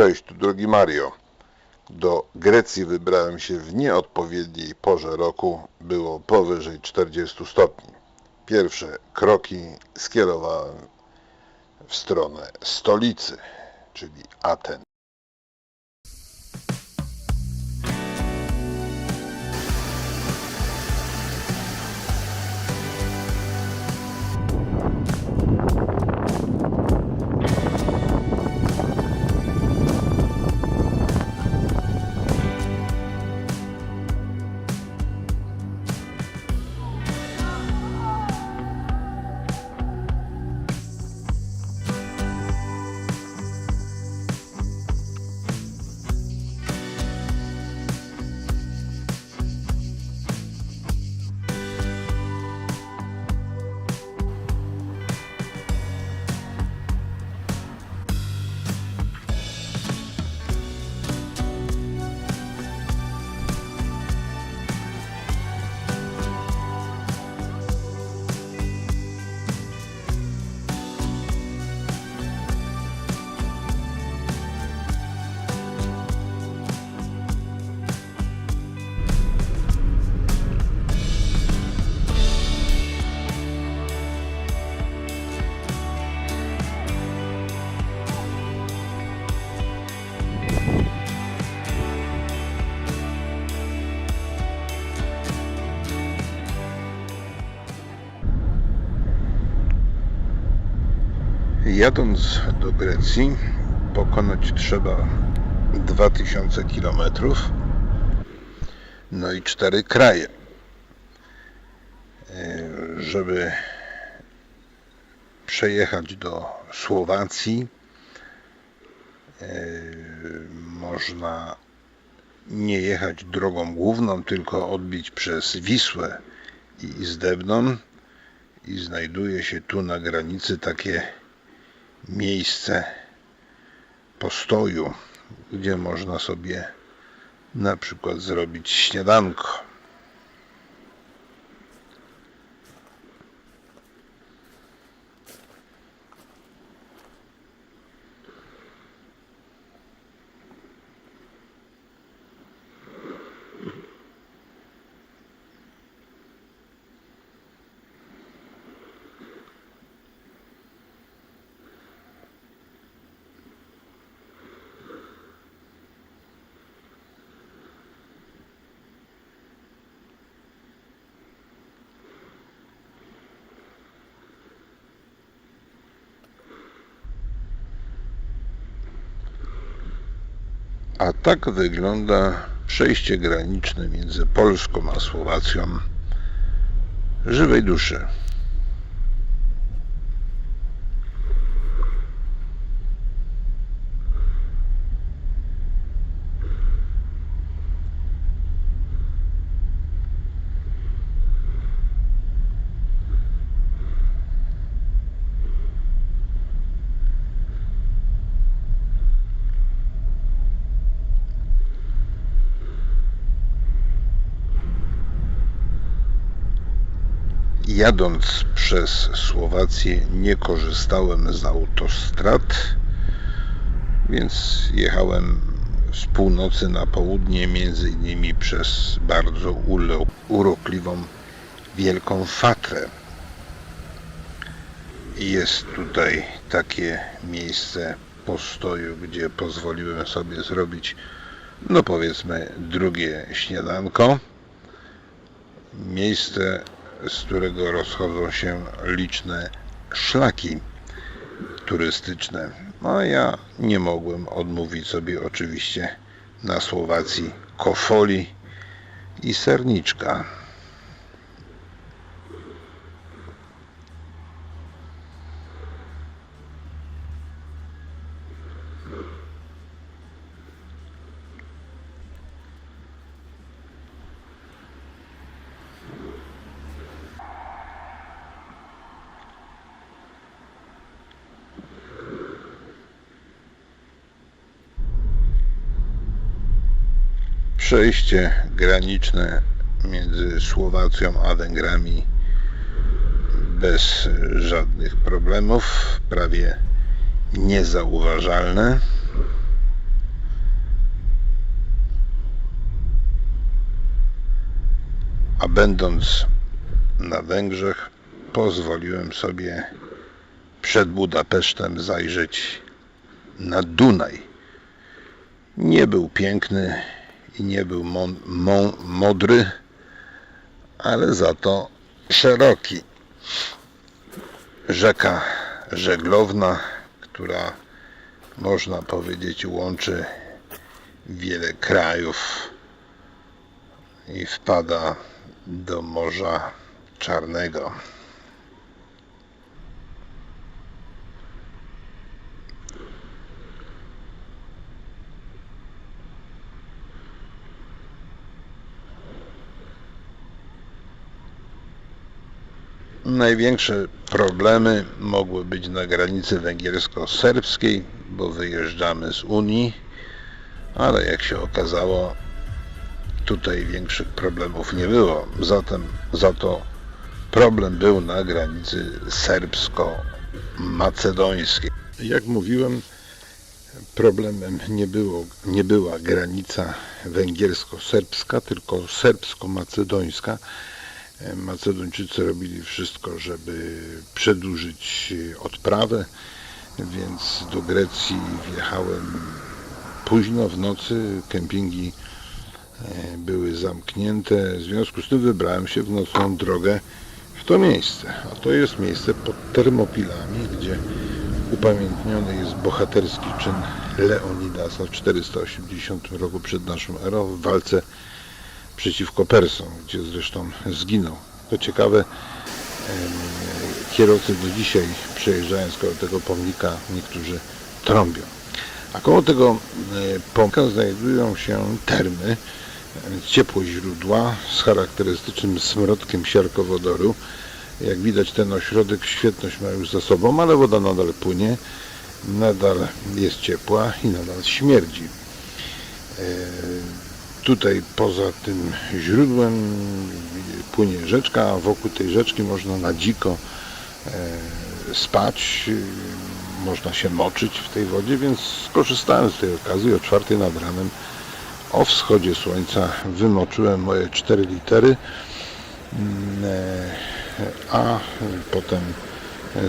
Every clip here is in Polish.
Cześć, tu drogi Mario. Do Grecji wybrałem się w nieodpowiedniej porze roku. Było powyżej 40 stopni. Pierwsze kroki skierowałem w stronę stolicy, czyli Aten. Jadąc do Grecji pokonać trzeba 2000 km, no i cztery kraje. E, Żeby przejechać do Słowacji, e, można nie jechać drogą główną, tylko odbić przez Wisłę i Zdebną i znajduje się tu na granicy takie miejsce postoju, gdzie można sobie na przykład zrobić śniadanko. A tak wygląda przejście graniczne między Polską a Słowacją żywej duszy. Jadąc przez Słowację nie korzystałem z autostrad, więc jechałem z północy na południe, między innymi przez bardzo urokliwą Wielką Fatrę. Jest tutaj takie miejsce postoju, gdzie pozwoliłem sobie zrobić, no powiedzmy, drugie śniadanko. Miejsce, z którego rozchodzą się liczne szlaki turystyczne. No ja nie mogłem odmówić sobie oczywiście na Słowacji kofoli i serniczka. przejście graniczne między Słowacją a Węgrami bez żadnych problemów, prawie niezauważalne. A będąc na Węgrzech, pozwoliłem sobie przed Budapesztem zajrzeć na Dunaj. Nie był piękny, i nie był mon, modry, ale za to szeroki. Rzeka żeglowna, która można powiedzieć łączy wiele krajów i wpada do Morza Czarnego. Największe problemy mogły być na granicy węgiersko-serbskiej, bo wyjeżdżamy z Unii, ale jak się okazało, tutaj większych problemów nie było. Zatem za to problem był na granicy serbsko-macedońskiej. Jak mówiłem, problemem nie, było, nie była granica węgiersko-serbska, tylko serbsko-macedońska. Macedończycy robili wszystko, żeby przedłużyć odprawę, więc do Grecji wjechałem późno w nocy. Kempingi e, były zamknięte, w związku z tym wybrałem się w nocną drogę w to miejsce. A to jest miejsce pod Termopilami, gdzie upamiętniony jest bohaterski czyn Leonidasa w 480 roku przed naszą erą w walce przeciwko Persom, gdzie zresztą zginął. To ciekawe, kierowcy do dzisiaj przejeżdżając koło tego pomnika niektórzy trąbią. A koło tego pomnika znajdują się termy, ciepłe źródła z charakterystycznym smrodkiem siarkowodoru. Jak widać ten ośrodek świetność ma już za sobą, ale woda nadal płynie, nadal jest ciepła i nadal śmierdzi. Tutaj poza tym źródłem płynie rzeczka, a wokół tej rzeczki można na dziko spać, można się moczyć w tej wodzie, więc skorzystałem z tej okazji o czwartej nad ranem. O wschodzie słońca wymoczyłem moje 4 litery a potem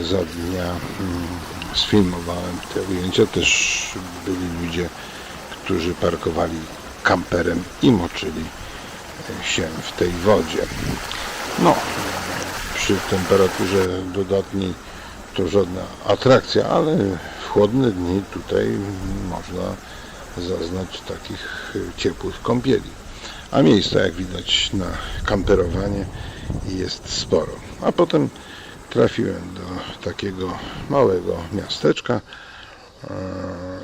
za dnia sfilmowałem te ujęcia. Też byli ludzie którzy parkowali kamperem i moczyli się w tej wodzie no przy temperaturze dodatniej to żadna atrakcja, ale w chłodne dni tutaj można zaznać takich ciepłych kąpieli. A miejsca, jak widać, na kamperowanie jest sporo. A potem trafiłem do takiego małego miasteczka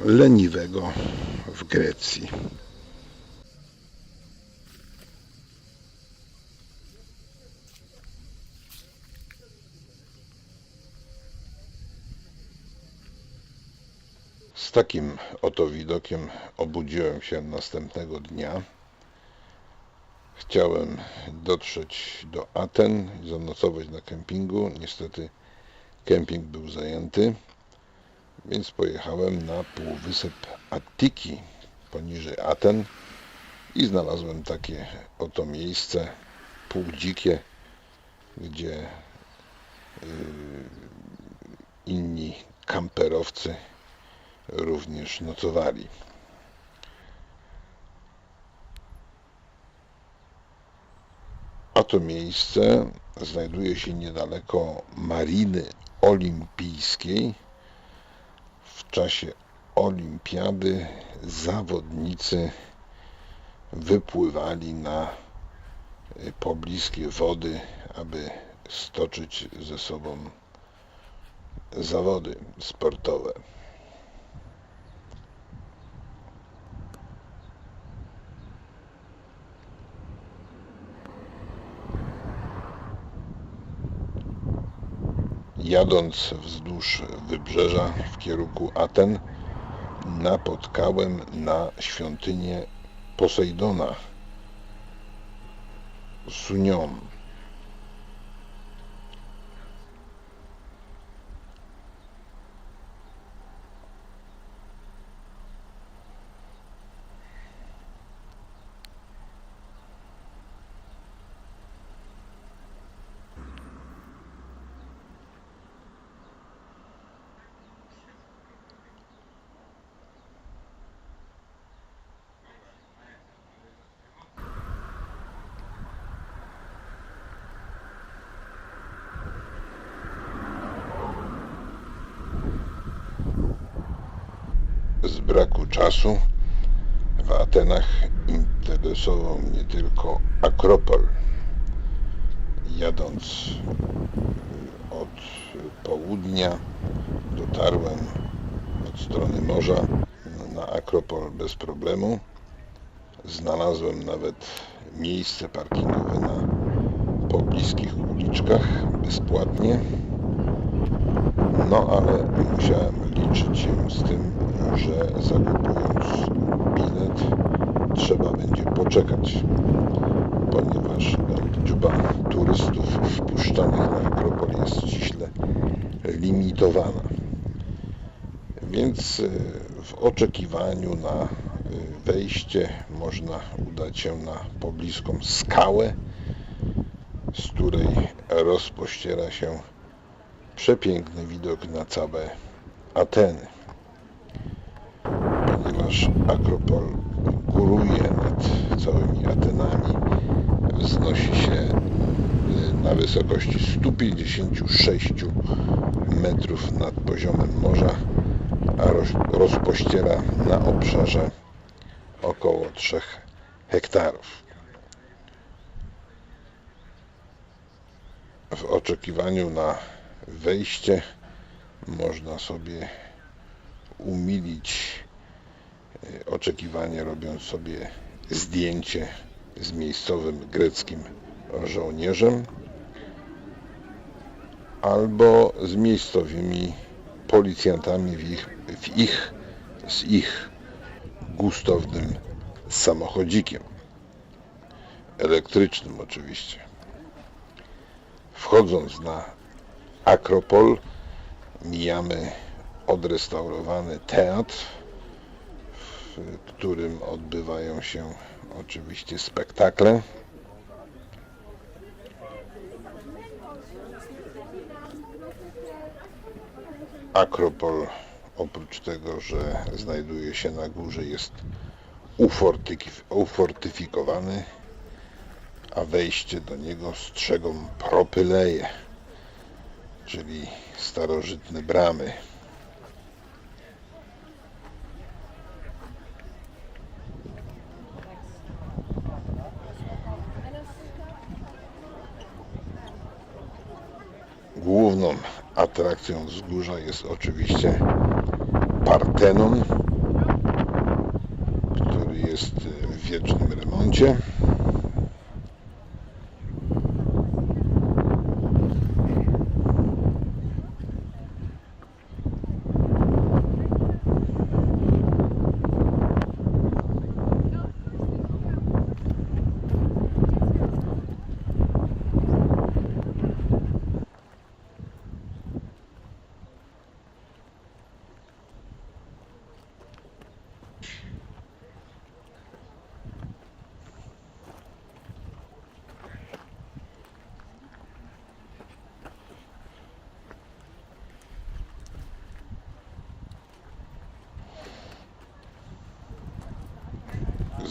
leniwego w Grecji. Z takim oto widokiem obudziłem się następnego dnia. Chciałem dotrzeć do Aten zanocować na kempingu. Niestety kemping był zajęty, więc pojechałem na półwysep Attiki poniżej Aten i znalazłem takie oto miejsce półdzikie, gdzie yy, inni kamperowcy również nocowali. A to miejsce znajduje się niedaleko Mariny Olimpijskiej. W czasie olimpiady zawodnicy wypływali na pobliskie wody, aby stoczyć ze sobą zawody sportowe. Jadąc wzdłuż wybrzeża w kierunku Aten, napotkałem na świątynię Posejdona Sunion. Braku czasu w Atenach interesował mnie tylko Akropol. Jadąc y, od południa dotarłem od strony morza na Akropol bez problemu. Znalazłem nawet miejsce parkingowe na pobliskich uliczkach bezpłatnie. No ale musiałem liczyć się z tym, że zakupując bilet trzeba będzie poczekać, ponieważ liczba turystów wpuszczanych na Akropol jest ściśle limitowana. Więc y, w oczekiwaniu na y, wejście można udać się na pobliską skałę, z której rozpościera się przepiękny widok na całe Ateny. Ponieważ Akropol góruje nad całymi Atenami, wznosi się y, na wysokości 156 metrów nad poziomem morza, a roz- rozpościera na obszarze około 3 hektarów. W oczekiwaniu na wejście można sobie umilić oczekiwanie, robiąc sobie zdjęcie z miejscowym greckim żołnierzem albo z miejscowymi policjantami w ich, w ich, z ich gustownym samochodzikiem. Elektrycznym oczywiście. Wchodząc na Akropol mijamy odrestaurowany teatr, w którym odbywają się oczywiście spektakle. Akropol oprócz tego, że znajduje się na górze jest ufortyfikowany, a wejście do niego strzegą propyleje, czyli starożytne bramy. Główną atrakcją wzgórza jest oczywiście Partenon, który jest w wiecznym remoncie.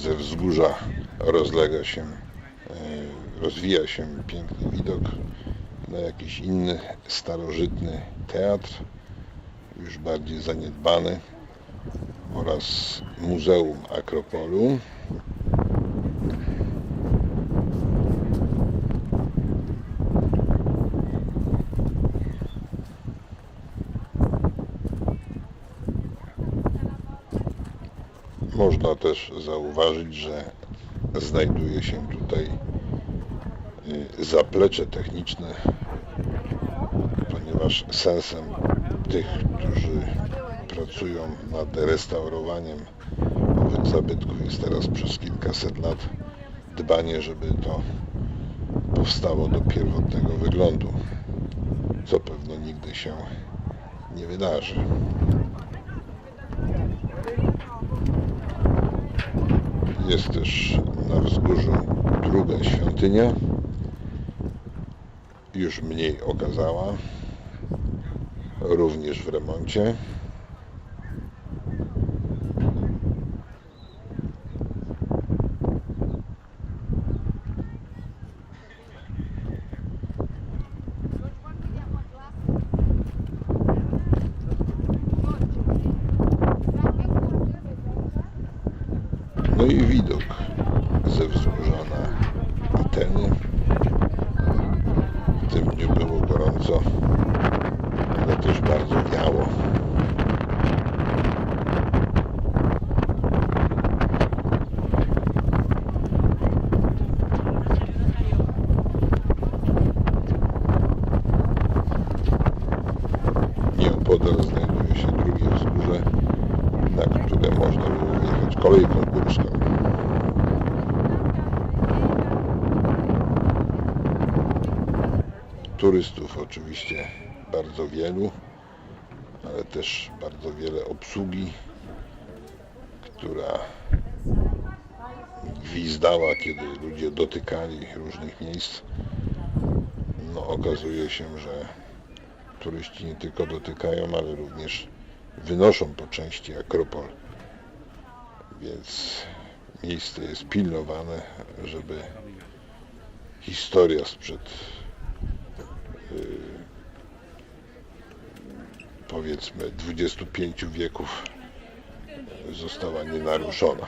Ze wzgórza rozlega się, e, rozwija się piękny widok na jakiś inny starożytny teatr, już bardziej zaniedbany oraz Muzeum Akropolu. Można też zauważyć, że znajduje się tutaj y, zaplecze techniczne, ponieważ sensem tych, którzy pracują nad restaurowaniem owych zabytków jest teraz przez kilkaset lat dbanie, żeby to powstało do pierwotnego wyglądu, co pewno nigdy się nie wydarzy. Jest też na wzgórzu druga świątynia, już mniej okazała, również w remoncie. No i widok ze wzgórza na Iteny. W tym dniu było gorąco, ale też bardzo wiało. Nieopodal znajduje się drugie wzgórze, na które można było wjechać kolejką górską. Turystów oczywiście bardzo wielu, ale też bardzo wiele obsługi, która gwizdała, kiedy ludzie dotykali różnych miejsc. No okazuje się, że turyści nie tylko dotykają, ale również wynoszą po części Akropol. Więc miejsce jest pilnowane, żeby historia sprzed powiedzmy 25 wieków została nienaruszona.